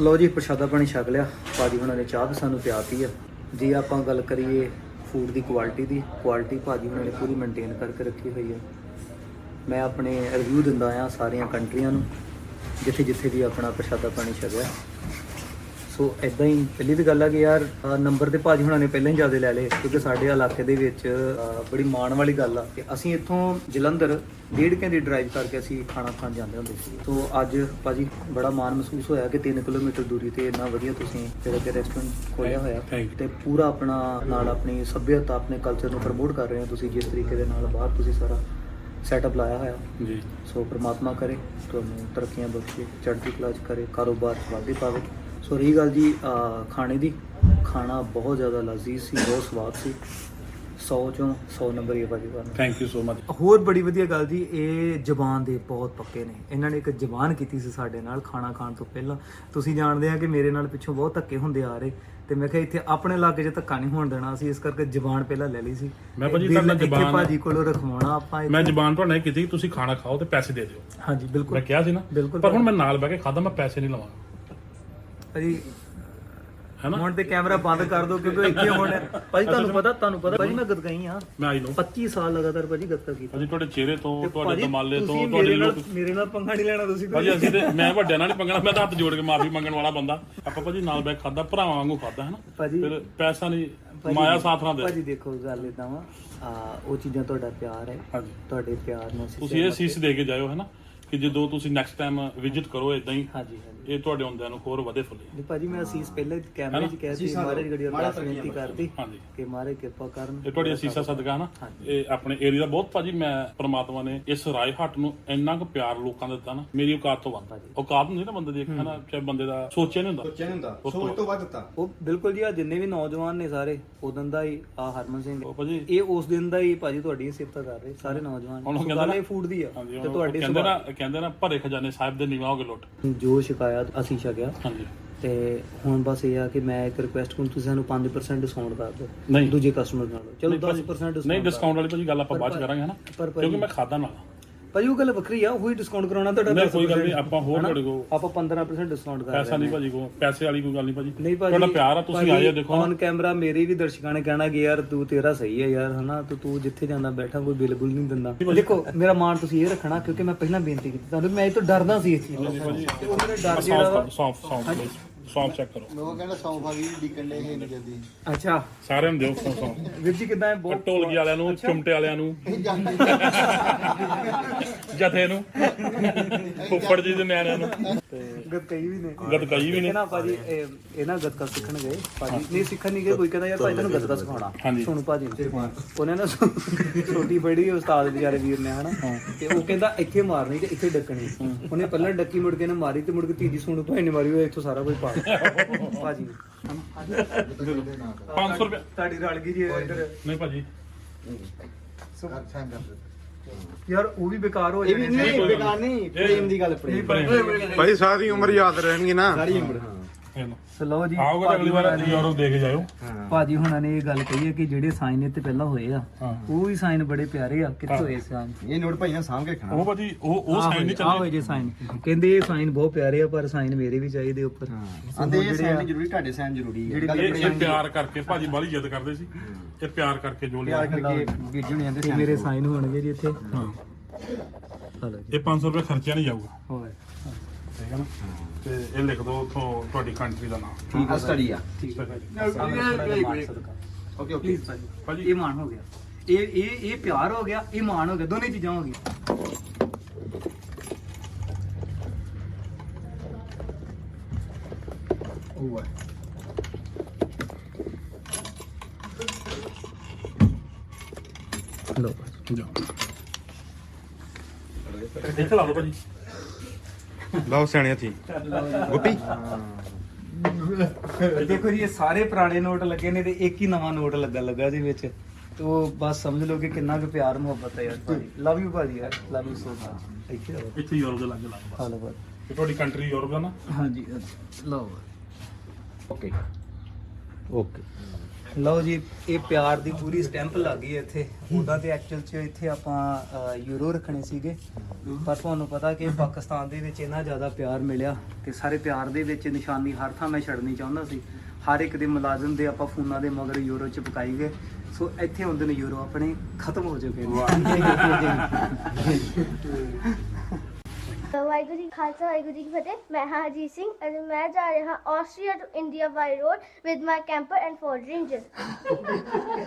ਲੋ ਜੀ, ਪ੍ਰਸ਼ਾਦਾ ਪਾਣੀ ਛਕ ਲਿਆ। ਭਾਜੀ ਹੁਣਾਂ ਨੇ ਚਾਹ ਵੀ ਸਾਨੂੰ ਪਿਆਤੀ ਆ। ਜੇ ਆਪਾਂ ਗੱਲ ਕਰੀਏ ਫੂਡ ਦੀ ਕੁਆਲਿਟੀ ਦੀ ਕੁਆਲਿਟੀ ਭਾਜੀ ਹੁਣਾਂ ਨੇ ਪੂਰੀ ਮੇਨਟੇਨ ਕਰਕੇ ਰੱਖੀ ਹੋਈ ਆ। ਮੈਂ ਆਪਣੇ ਰਿਵਿਊ ਦਿੰਦਾ ਆ ਸਾਰੀਆਂ ਕੰਟਰੀਆਂ ਨੂੰ ਜਿੱਥੇ ਜਿੱਥੇ ਵੀ ਆਪਣਾ ਪ੍ਰਸ਼ਾਦਾ ਪਾਣੀ ਛਕਿਆ। ਸੋ ਇਦਾਂ ਹੀ ਪਹਿਲੀ ਤਾਂ ਗੱਲ ਆ ਕਿ ਯਾਰ ਨੰਬਰ ਤੇ ਭਾਜੀ ਹੁਣਾਂ ਨੇ ਪਹਿਲਾਂ ਹੀ ਜ਼ਿਆਦਾ ਲੈ ਲਏ ਕਿਉਂਕਿ ਸਾਡੇ ਇਲਾਕੇ ਦੇ ਵਿੱਚ ਬੜੀ ਮਾਣ ਵਾਲੀ ਗੱਲ ਆ ਕਿ ਅਸੀਂ ਇੱਥੋਂ ਜਲੰਧਰ ਡੇਢ ਘੰਟੇ ਡਰਾਈਵ ਕਰਕੇ ਅਸੀਂ ਖਾਣਾ ਖਾਣ ਜਾਂਦੇ ਹੁੰਦੇ ਸੀ। ਸੋ ਅੱਜ ਭਾਜੀ ਬੜਾ ਮਾਣ ਮਹਿਸੂਸ ਹੋਇਆ ਕਿ 3 ਕਿਲੋਮੀਟਰ ਦੂਰੀ ਤੇ ਇੰਨਾ ਵਧੀਆ ਤੁਸੀਂ ਜਿਹੜਾ ਕਿ ਰੈਸਟੋਰੈਂਟ ਖੋਲਿਆ ਹੋਇਆ. ਤੇ ਪੂਰਾ ਆਪਣਾ ਨਾਲ ਆਪਣੀ ਸੱਭਿਅਤਾ ਆਪਣੇ ਕਲਚਰ ਨੂੰ ਪ੍ਰਮੋਟ ਕਰ ਰਹੇ ਹੋ ਤੁਸੀਂ ਜਿਸ ਤਰੀਕੇ ਦੇ ਨਾਲ ਬਾਹਰ ਤੁਸੀਂ ਸਾਰਾ ਸੈਟਅਪ ਲਾਇਆ ਹੋਇਆ। ਜੀ। ਸੋ ਪ੍ਰਮਾਤਮਾ ਕਰੇ ਤੁਹਾਨੂੰ ਤਰੱਕੀਆਂ ਬਖਸ਼ੇ ਚੜ੍ਹਦੀ ਕਲਾ 'ਚ ਕਰੇ ਕਾਰੋਬਾਰ 'ਚ ਵਾਧੇ ਪਾਵੇ। ਸੋ ਰਹੀ ਗੱਲ ਜੀ ਖਾਣੇ ਦੀ। ਖਾਣਾ ਬਹੁਤ ਜ਼ਿਆਦਾ ਲਜ਼ੀਜ਼ ਸੀ ਬਹੁਤ ਸਵਾਦ ਸੀ। 100 ਚੋਂ 100 ਨੰਬਰ ਹੀ ਭਾਜੀ ਤੁਹਾਨੂੰ। ਥੈਂਕ ਯੂ ਸੋ ਮਚ ਹੋਰ ਬੜੀ ਵਧੀਆ ਗੱਲ ਜੀ ਇਹ ਜ਼ਬਾਨ ਦੇ ਬਹੁਤ ਪੱਕੇ ਨੇ। ਇਹਨਾਂ ਨੇ ਇੱਕ ਜ਼ਬਾਨ ਕੀਤੀ ਸੀ ਸਾਡੇ ਨਾਲ ਖਾਣਾ ਖਾਣ ਤੋਂ ਪਹਿਲਾਂ। ਤੁਸੀਂ ਜਾਣਦੇ ਆ ਕਿ ਮੇਰੇ ਨਾਲ ਪਿੱਛੋਂ ਬਹੁਤ ਧੱਕੇ ਹੁੰਦੇ ਆ ਰਹੇ। ਤੇ ਮੈਂ ਕਿਹਾ ਇੱਥੇ ਆਪਣੇ ਇਲਾਕੇ 'ਚ ਧੱਕਾ ਨਹੀਂ ਹੋਣ ਦੇਣਾ ਸੀ ਇਸ ਕਰਕੇ ਜ਼ਬਾਨ ਪਹਿਲਾਂ ਲੈ ਲਈ ਸੀ। ਮੈਂ ਭਾਜੀ ਦਿਲ ਤੁਹਾਡਾ ਇੱਥੇ ਜ਼ੁਬਾਨ- ਭਾਜੀ ਕੋਲੋਂ ਰਖਵਾਉਣਾ ਆਪਾਂ ਇੱਥੇ। ਮੈਂ ਜ਼ਬਾਨ ਤੁਹਾਡੇ ਨਾਲ ਕੀਤੀ ਕਿ ਤੁਸੀਂ ਖਾਣਾ ਖਾਓ ਤੇ ਪੈਸੇ ਦੇ ਦਿਓ। ਹਾਂਜੀ ਬਿਲਕੁਲ। ਮੈਂ ਕਿਹਾ ਸੀ ਨਾ ਬਿਲਕੁਲ ਪਰ ਹੁਣ ਮੈਂ ਨਾਲ ਬਹਿ ਕੇ ਖਾਦਾ ਮੈਂ ਪੈਸੇ ਨਹੀਂ ਲਵਾਂਗਾ। ਭਾਜੀ ਹੈਨਾ? ਹੁਣ ਤੇ ਕੈਮਰਾ ਬੰਦ ਕਰ ਦਿਓ ਕਿਉਂਕਿ ਇੱਥੇ ਹੁਣ ਭਾਜੀ ਤੁਹਾਨੂੰ ਪਤਾ ਤੁਹਾਨੂੰ ਪਤਾ ਭਾਜੀ ਮੈਂ ਗਦਗਈ ਆ ਮੈਂ ਆਈ ਨੂੰ। 25 ਸਾਲ ਲਗਾਤਾਰ ਭਾਜੀ ਗਦਕਾ ਕੀਤਾ। ਭਾਜੀ ਤੁਹਾਡੇ ਚਿਹਰੇ ਤੋਂ ਤੁਹਾਡੇ ਦਮਾਲੇ ਤੋਂ ਤੁਹਾਡੇ ਨਾਲ ਲੋਕ ਮੇਰੇ ਨਾਲ ਪੰਗਾ ਨਹੀਂ ਲੈਣਾ ਤੁਸੀਂ ਭਾਜੀ ਅਸੀਂ ਤੇ ਮੈਂ ਵੱਡਿਆਂ ਨਾਲ ਨਹੀਂ ਮੰਗਣਾ ਮੈਂ ਤਾਂ ਹੱਥ ਜੋੜ ਕੇ ਮਾਫੀ ਮੰਗਣ ਵਾਲਾ ਬੰਦਾ। ਆਪਾਂ ਭਾਜੀ ਨਾਲ ਬੈ ਖਾਦਾ ਭਰਾਵਾਂ ਵਾਂਗੂ ਖਾਦਾ ਹੈ ਨਾ ਭਾਜੀ ਫਿਰ ਪੈਸਾ ਨਹੀਂ ਮਾਇਆ ਸਾਥ ਨਾ ਦੇ। ਭਾਜੀ ਦੇਖੋ ਗੱਲ ਇਦਾਂ ਵਾ। ਆ ਉਹ ਚੀਜ਼ਾਂ ਤੁਹਾਡਾ ਪਿਆਰ ਹੈ। ਤੁਹਾਡੇ ਪਿਆਰ ਨੂੰ ਤੁਸੀਂ ਇਹ ਸੀਸ ਦੇ ਕੇ ਜਾਇਓ ਹੈ ਨਾ ਕਿ ਜਦੋਂ ਤੁਸੀਂ ਨੈਕਸਟ ਟਾਈਮ ਵਿਜ਼ਿਟ ਕਰੋ ਇਦਾਂ ਹੀ। ਹਾਂਜੀ ਹਾਂਜੀ। ਇਹ ਤੁਹਾਡੇ ਹੁੰਦਿਆਂ ਨੂੰ ਹੋਰ ਵਧੇ ਫੁੱਲੇ। ਨਹੀਂ ਭਾਜੀ ਮੈਂ ਅਸੀਸ ਪਹਿਲੇ ਕੈਮਰੇ 'ਚ ਕਹਿ ਸੀ ਮਹਾਰਾਜ ਗੜੀ ਅਰਦਾਸ ਬੇਨਤੀ ਕਰਦੀ ਹਾਂਜੀ। ਕਿ ਮਹਾਰਾਜ ਕਿਰਪਾ ਕਰਨ। ਇਹ ਤੁਹਾਡੀ ਅਸੀਸਾ ਸਦਕਾ ਨਾ। ਇਹ ਆਪਣੇ ਏਰੀਆ ਦਾ ਬਹੁਤ ਭਾਜੀ ਮੈਂ ਪ੍ਰਮਾਤਮਾ ਨੇ ਇਸ ਰਾਏ ਹੱਟ ਨੂੰ ਇੰਨਾ ਕੁ ਪਿਆਰ ਲੋਕਾਂ ਦਾ ਦਿੱਤਾ ਨਾ ਮੇਰੀ ਔਕਾਤ ਤੋਂ ਵੱਧ। ਭਾਜੀ। ਔਕਾਤ ਹੁੰਦੀ ਨਾ ਬੰਦੇ ਦੀ ਇੱਕ ਹੈ। ਨਾ ਚਾਹੇ ਬੰਦੇ ਦਾ ਸੋਚਿਆ ਨਹੀਂ ਹੁੰਦਾ। ਸੋਚਿਆ ਨਹੀਂ ਹੁੰਦਾ। ਸੋਚ ਤੋਂ ਵੱਧ ਦਿੱਤਾ। ਉਹ ਬਿਲਕੁਲ ਜੀ ਆ ਜਿੰਨੇ ਵੀ ਨੌਜਵਾਨ ਨੇ ਸਾਰੇ ਉਦੋਂ ਦਾ ਹੀ ਆ ਹਰਮਨ ਸਿੰਘ ਉਹ ਭਾਜੀ। ਇਹ ਉਸ ਦਿਨ ਦਾ ਹੀ ਭਾਜੀ ਤੁਹਾਡੀ ਸਿਫਤ ਕਰ ਰਹੇ ਸਾਰੇ ਨੌਜਵਾਨ। ਹੁਣ ਉਹ ਕਹਿੰਦੇ ਗੱਲ ਨਾ- ਇਹ ਫੂਡ ਦੀ ਆ ਹਾਂਜੀ ਤੇ ਉਹ ਤੁਹਾਡੇ ਕਹਿੰਦੇ ਨਾ ਕਹਿੰਦੇ ਨਾ ਭਰੇ ਖਜ਼ਾਨੇ ਸਾਹਿਬ ਦੇ ਨਿਵਾਹ ਹੋਗੇ ਲੁੱਟ। ਜੋ ਸ਼ਿਕਾਇਤ ਅਸੀਂ ਛਕਿਆ ਹਾਂਜੀ। ਤੇ ਹੁਣ ਬਸ ਇਹ ਆ ਕਿ ਮੈਂ ਇੱਕ ਰਿਕੁਐਸਟ ਕਰੂੰ ਤੁਸੀਂ ਸਾਨੂੰ 5% ਡਿਸਕਾਊਂਟ ਕਰ ਦਿਓ ਨਹੀਂ। ਦੂਜੇ ਕਸਟਮਰ ਨਾਲੋਂ। ਚਲੋ ਨਹੀਂ ਭਾਜੀ, 10% ਡਿਸਕਾਊਂਟ ਨਹੀਂ ਡਿਸਕਾਊਂਟ ਵਾਲੀ ਭਾਜੀ ਗੱਲ ਆਪਾਂ ਬਾਅਦ ਚ ਕਰਾਂਗੇ ਹਨਾ ਪਰ ਭਾਜੀ- ਕਿਉਂਕਿ ਮੈਂ ਖਾਦਾ ਨਾਲ ਭਾਜੀ ਉਹ ਗੱਲ ਵੱਖਰੀ ਆ ਉਹੀ ਡਿਸਕਾਊਂਟ ਕਰਾਉਣਾ ਤੁਹਾਡਾ ਨਹੀਂ, 10% ਕੋਈ ਗੱਲ ਨਹੀਂ, ਆਪਾਂ ਹੋਰ? ਤੁਹਾਡੇ ਕੋਲ- ਆਪਾਂ 15% ਡਿਸਕਾਊਂਟ ਕਰ ਪੈਸਾ ਨਹੀਂ ਭਾਜੀ ਕੋ ਪੈਸੇ ਵਾਲੀ ਕੋਈ ਗੱਲ ਨਹੀਂ ਭਾਜੀ। ਨਹੀਂ ਭਾਜੀ ਤੁਹਾਡਾ ਪਿਆਰ ਆ ਤੁਸੀਂ ਆਏ ਦੇਖੋ। ਔਨ ਕੈਮਰਾ ਮੇਰੇ ਵੀ ਦਰਸ਼ਕਾਂ ਨੇ ਕਹਿਣਾ ਕਿ ਯਾਰ ਤੂੰ ਤੇਰਾ ਸਹੀ ਹੈ ਯਾਰ ਹਨਾ? ਤੂੰ ਤੂੰ ਜਿੱਥੇ ਜਾਂਦਾ ਬੈਠਾ ਕੋਈ ਬਿਲਕੁਲ ਨਹੀਂ ਦਿੰਦਾ। ਦੇਖੋ ਮੇਰਾ ਮਾਣ ਤੁਸੀਂ ਇਹ ਰੱਖਣਾ ਕਿਉਂਕਿ ਮੈਂ ਪਹਿਲਾਂ ਬੇਨਤੀ ਕੀਤੀ ਤੁਹਾਨੂੰ ਮੈਂ ਇਹ ਤੋਂ ਡਰਦਾ ਸੀ ਇਸ ਚੀਜ਼ ਤੋਂ। ਉਹ ਮੇਰਾ ਡਰ ਜਿਹੜਾ ਵਾ ਸੌਂਫ ਸੌਂਫ ਚੈੱਕ ਕਰੋ। ਉਹ ਕਹਿੰਦਾ ਸੌਫਾ ਵੀ ਡਿੱਕਣ ਦੇ ਹੈ ਨਹੀਂ ਜਲਦੀ। ਅੱਛਾ। ਸਾਰਿਆਂ ਨੂੰ ਦਿਓ ਸੌਂਫ ਸੌਂਫ। ਵੀਰ ਜੀ ਕਿਦਾਂ ਹੈ ਬਹੁਤ ਢੋਲਕੀ ਵਾਲਿਆਂ ਨੂੰ ਚੁੰਮਟੇ ਵਾਲਿਆਂ ਨੂੰ। ਇਹ ਜਾਂਦੇ ਜਥੇ ਨੂੰ। ਫੁੱਫੜ ਜੀ ਦੇ ਨਿਆਣਿਆਂ ਨੂੰ। ਤੇ ਗੱਤਕਈ ਵੀ ਨੇ। ਗਦਕਈ ਵੀ ਨੇ। ਇਹ ਨਾ ਭਾਜੀ ਇਹ ਇਹ ਨਾ ਗੱਤਕਾ ਸਿੱਖਣ ਗਏ। ਭਾਜੀ ਨਹੀਂ ਸਿੱਖਣ ਨਹੀਂ ਗਏ ਕੋਈ ਕਹਿੰਦਾ ਯਾਰ ਭਾਈ ਤੈਨੂੰ ਗੱਤਕਾ ਸਿਖਾਉਣਾ। ਹਾਂਜੀ। ਸੋਨੂੰ ਭਾਜੀ ਨੇ। ਉਹਨੇ ਨਾ ਛੋਟੀ ਬੜੀ ਉਸਤਾਦ ਵਿਚਾਰੇ ਵੀਰ ਨੇ ਹਨਾ। ਤੇ ਉਹ ਕਹਿੰਦਾ ਇੱਥੇ ਮਾਰਨੀ ਤੇ ਇੱਥੇ ਡੱਕਣੀ। ਉਹਨੇ ਪਹਿਲਾਂ ਡੱਕੀ ਮੁੜ ਕੇ ਨੇ ਮਾਰੀ ਤੇ ਮੁੜ ਕੇ ਤੀਜੀ ਸੋਨੂੰ ਭਾਈ ਨੇ ਮਾਰੀ ਉਹ ਇੱਥੋਂ ਸਾਰਾ ਕੁਝ ਪਾ। ਭਾਜੀ। 500 ਰੁਪਏ ਤੁਹਾਡੀ ਰਲ ਗਈ ਜੀ ਇੱਧਰ। ਨਹੀਂ ਭਾਜੀ। ਯਾਰ ਉਹ ਵੀ ਬੇਕਾਰ ਹੋ ਇਹ ਵੀ ਜਾਣੇ ਨਹੀਂ ਬੇਕਾਰ ਨਹੀਂ ਪ੍ਰੇਮ ਦੀ ਗੱਲ ਪ੍ਰੇਮ ਭਾਈ ਸਾਰੀ ਉਮਰ ਯਾਦ ਰਹਿਣਗੇ ਨਾ। ਸਾਰੀ ਉਮਰ ਹਾਂ। ਸੋ ਲਓ ਜੀ ਆਓਗੇ ਤਾਂ ਅਗਲੀ ਵਾਰ ਯੂਰਪ ਦੇ ਕੇ ਜਾਇਓ। ਭਾਜੀ ਹੁਣਾਂ ਨੇ ਇਹ ਗੱਲ ਕਹੀ ਹੈ ਕਿ ਜਿਹੜੇ ਸਾਈਨ ਇੱਥੇ ਪਹਿਲਾਂ ਹੋਏ ਆ। ਉਹ ਵੀ ਸਾਈਨ ਬੜੇ ਪਿਆਰੇ ਆ। ਕਿੱਥੇ ਹੋਏ ਸਾਈਨ? ਇਹ ਨੋਟ ਭਾਈ ਨਾਲ ਸਾਂਭ ਕੇ ਰੱਖਣਾ ਉਹ ਭਾਜੀ ਉਹ ਉਹ ਸਾਈਨ ਨਹੀਂ ਆ ਚੱਲਦੇ ਹੋਏ ਜੇ ਸਾਈਨ। ਕਹਿੰਦੇ ਇਹ ਸਾਈਨ ਬਹੁਤ ਪਿਆਰੇ ਆ ਪਰ ਸਾਈਨ ਮੇਰੇ ਵੀ ਚਾਹੀਦੇ ਉੱਪਰ। ਆਂਦੇ ਇਹ ਸਾਈਨ ਜ਼ਰੂਰੀ ਤੁਹਾਡੇ ਸਾਈਨ ਜ਼ਰੂਰੀ ਹੈ ਗੱਲ ਇਹ ਇਹ ਪਿਆਰ ਕਰਕੇ ਭਾਜੀ ਬਾਲੀ ਜਿੱਦ ਕਰਦੇ ਸੀ ਇਹ ਪਿਆਰ ਕਰਕੇ ਜੋ ਲਿਆ। ਪਿਆਰ ਕਰਕੇ ਵੀਰ ਜੀ ਆਂਦੇ ਤੇ ਮੇਰੇ ਸਾਈਨ ਹੋਣਗੇ ਜੀ ਇੱਥੇ। ਹਾਂ। ਇਹ 500 ਰੁਪਏ ਖਰਚਿਆ ਨਹੀਂ ਜਾਊਗਾ। ਹੋਏ ਠੀਕ ਹੈ ਨਾ? ਤੇ ਇਹ ਲਿਖ ਦਿਓ ਉੱਥੋਂ ਤੁਹਾਡੀ ਕੰਟਰੀ ਦਾ ਨਾਮ। ਠੀਕ ਆ ਸਟੱਡੀ ਆ। ਠੀਕ ਹੈ ਓਕੇ ਓਕੇ। ਪਲੀਜ਼ ਭਾਜੀ ਭਾਜੀ। ਇਹ ਮਾਣ ਹੋ ਗਿਆ। ਇਹ ਇਹ ਇਹ ਪਿਆਰ ਹੋ ਗਿਆ ਇਹ ਮਾਣ ਹੋ ਗਿਆ ਦੋਨੇ ਚੀਜ਼ਾਂ ਹੋ ਗਈਆਂ। ਉਹ ਲੋ ਇੱਥੇ ਲਾ ਲਓ ਭਾਜੀ। ਲਓ ਸਿਆਣੇ ਥੀ ਗੁੱਪੀ? ਦੇਖੋ ਜੀ ਇਹ ਸਾਰੇ ਪੁਰਾਣੇ ਨੋਟ ਲੱਗੇ ਨੇ ਤੇ ਇੱਕ ਹੀ ਨਵਾਂ ਨੋਟ ਲੱਗਾ ਲੱਗਾ ਜੀ ਵਿੱਚ। ਤੇ ਬਸ ਸਮਝ ਲਓ ਕਿ ਕਿੰਨਾ ਕੁ ਪਿਆਰ ਮੁਹੱਬਤ ਹੈ ਯਾਰ ਭਾਜੀ। ਲਵ ਯੂ ਭਾਜੀ ਯਾਰ। ਲਵ ਯੂ ਸੋ ਮਚ ਇੱਥੇ ਯੂਰਪ ਦੇ ਲੱਗੇ ਲੱਗ ਬਸ। ਹਾਲੋ ਇਹ ਤੁਹਾਡੀ ਕੰਟਰੀ ਯੂਰਪ ਦਾ ਨਾ? ਹਾਂਜੀ। ਲਓ। ਓਕੇ ਓਕੇ ਲਓ ਜੀ ਇਹ ਪਿਆਰ ਦੀ ਪੂਰੀ ਸਟੈਂਪ ਲੱਗ ਗਈ ਹੈ ਇੱਥੇ। ਉਹਦਾ ਤੇ ਐਕਚੁਅਲ ਚ ਇੱਥੇ ਆਪਾਂ ਯੂਰੋ ਰੱਖਣੇ ਸੀਗੇ। ਪਰ ਤੁਹਾਨੂੰ ਪਤਾ ਕਿ ਪਾਕਿਸਤਾਨ ਦੇ ਵਿੱਚ ਇੰਨਾ ਜ਼ਿਆਦਾ ਪਿਆਰ ਮਿਲਿਆ ਕਿ ਸਾਰੇ ਪਿਆਰ ਦੇ ਵਿੱਚ ਨਿਸ਼ਾਨੀ ਹਰ ਥਾਂ ਮੈਂ ਛੱਡਣੀ ਚਾਹੁੰਦਾ ਸੀ। ਹਰ ਇੱਕ ਦੇ ਮੁਲਾਜ਼ਮ ਦੇ ਆਪਾਂ ਫੋਨਾਂ ਦੇ ਮਗਰ ਯੂਰੋ ਚ ਪਕਾਈ ਗਏ। ਸੋ ਇੱਥੇ ਹੁੰਦੇ ਨੇ ਯੂਰੋ ਆਪਣੇ ਖਤਮ ਹੋ ਚੁੱਕੇ ਨੇ। ਵਾਹਿਗੁਰੂ ਜੀ ਖਾਲਸਾ, ਵਾਹਿਗੁਰੂ ਜੀ ਕੀ ਫਤਿਹ। ਮੈਂ ਹਾਂ ਅਜੀਤ ਸਿੰਘ ਅਤੇ ਮੈਂ ਜਾ ਰਿਹਾ Austria to India by road with my camper and Ford Ranger